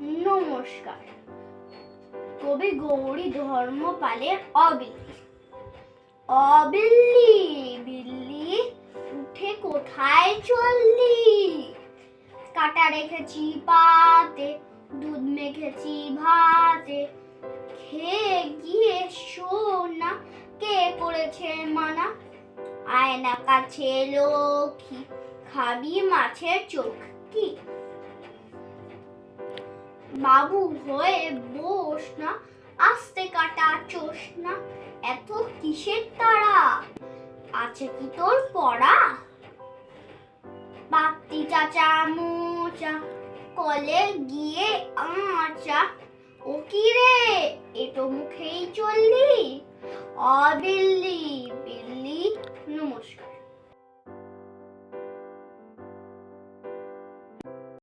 নমস্কার। কবি গৌরী ধর্মপালের অবিল্লি অবিল্লি, বিল্লি, উঠে কোথায় চললি? কাটা রেখেছি পাতে, দুধ মেখেছি ভাতে। খেয়ে গিয়ে সোনা, কে করেছে মানা? আয়না কাছে লক্ষ্মী, খাবি মাছের চোখ কি? বাবু হয়ে বস না, আস্তে কাটা চোষ না, এত কিসের তারা? আছে কি তোর পড়া? পাত্তি চাচা মোচা, কলে গিয়ে আচা। ও কি রে? এটো মুখেই চললি। অবিল্লি।